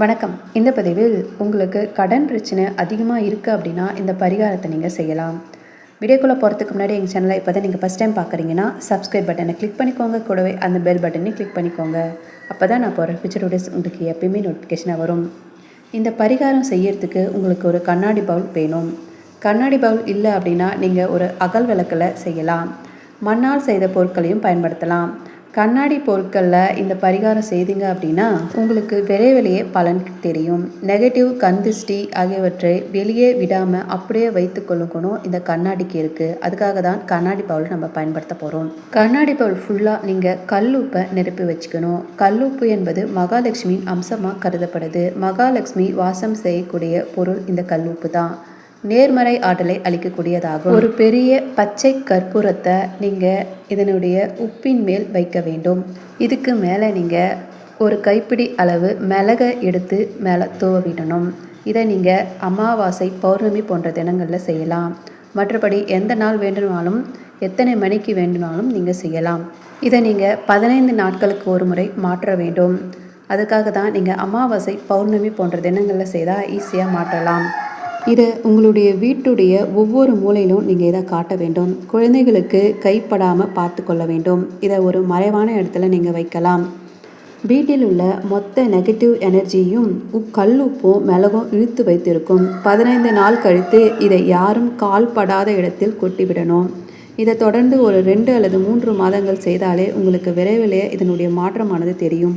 வணக்கம். இந்த பதிவில் உங்களுக்கு கடன் பிரச்சனை அதிகமாக இருக்குது அப்படின்னா இந்த பரிகாரத்தை நீங்கள் செய்யலாம். வீடியோக்குள்ளே போகிறதுக்கு முன்னாடி எங்கள் சேனலை இப்போ தான் நீங்கள் ஃபஸ்ட் டைம் பார்க்குறீங்கன்னா சப்ஸ்கிரைப் பட்டனை கிளிக் பண்ணிக்கோங்க. கூடவே அந்த பெல் பட்டனை கிளிக் பண்ணிக்கோங்க. அப்போ தான் நான் போகிற ஃபியூச்சர் வீடியோஸ் உங்களுக்கு எப்பயுமே நோட்டிஃபிகேஷனாக வரும். இந்த பரிகாரம் செய்யறதுக்கு உங்களுக்கு ஒரு கண்ணாடி பவுல் வேணும். கண்ணாடி பவுல் இல்லை அப்படின்னா நீங்கள் ஒரு அகல் விளக்கில் செய்யலாம். மண்ணால் செய்த பொருட்களையும் பயன்படுத்தலாம். கண்ணாடி பொருட்களில் இந்த பரிகாரம் செய்தீங்க அப்படின்னா உங்களுக்கு விரைவிலேயே பலன் தெரியும். நெகட்டிவ் கண் திருஷ்டி ஆகியவற்றை வெளியே விடாமல் அப்படியே வைத்து கொள்ளுக்கணும் இந்த கண்ணாடிக்கு இருக்குது அதுக்காக தான் கண்ணாடி பவுல் நம்ம பயன்படுத்த போகிறோம் கண்ணாடி பவுல் ஃபுல்லாக நீங்கள் கல்லுப்பை நிரப்பி வச்சுக்கணும். கல்லுப்பு என்பது மகாலட்சுமியின் அம்சமாக கருதப்படுது. மகாலட்சுமி வாசம் செய்யக்கூடிய பொருள் இந்த கல்லுப்பு தான். நேர்மறை ஆற்றலை அளிக்கக்கூடியதாகும். ஒரு பெரிய பச்சை கற்பூரத்தை நீங்கள் இதனுடைய உப்பின் மேல் வைக்க வேண்டும். இதுக்கு மேலே நீங்கள் ஒரு கைப்பிடி அளவு மிளகை எடுத்து மேலே தூவிடணும் இதை நீங்கள் அமாவாசை பௌர்ணமி போன்ற தினங்களில் செய்யலாம். மற்றபடி எந்த நாள் வேண்டுமானாலும் எத்தனை மணிக்கு வேண்டுமானாலும் நீங்கள் செய்யலாம். இதை நீங்கள் பதினைந்து நாட்களுக்கு ஒரு முறை மாற்ற வேண்டும். அதுக்காக தான் நீங்கள் அமாவாசை பௌர்ணமி போன்ற தினங்களில் செய்தால் ஈஸியாக மாற்றலாம். இதை உங்களுடைய வீட்டுடைய ஒவ்வொரு மூலையிலும் நீங்கள் இதை காட்ட வேண்டும். குழந்தைகளுக்கு கைப்படாமல் பார்த்து கொள்ள வேண்டும். இதை ஒரு மறைவான இடத்துல நீங்கள் வைக்கலாம். வீட்டில் உள்ள மொத்த நெகட்டிவ் எனர்ஜியும் கல்லுப்பும் மிளகும் இழுத்து வைத்திருக்கும். பதினைந்து நாள் கழித்து இதை யாரும் கால் படாத இடத்தில் கொட்டிவிடணும். இதை தொடர்ந்து ஒரு ரெண்டு அல்லது மூன்று மாதங்கள் செய்தாலே உங்களுக்கு விரைவிலே இதனுடைய மாற்றமானது தெரியும்.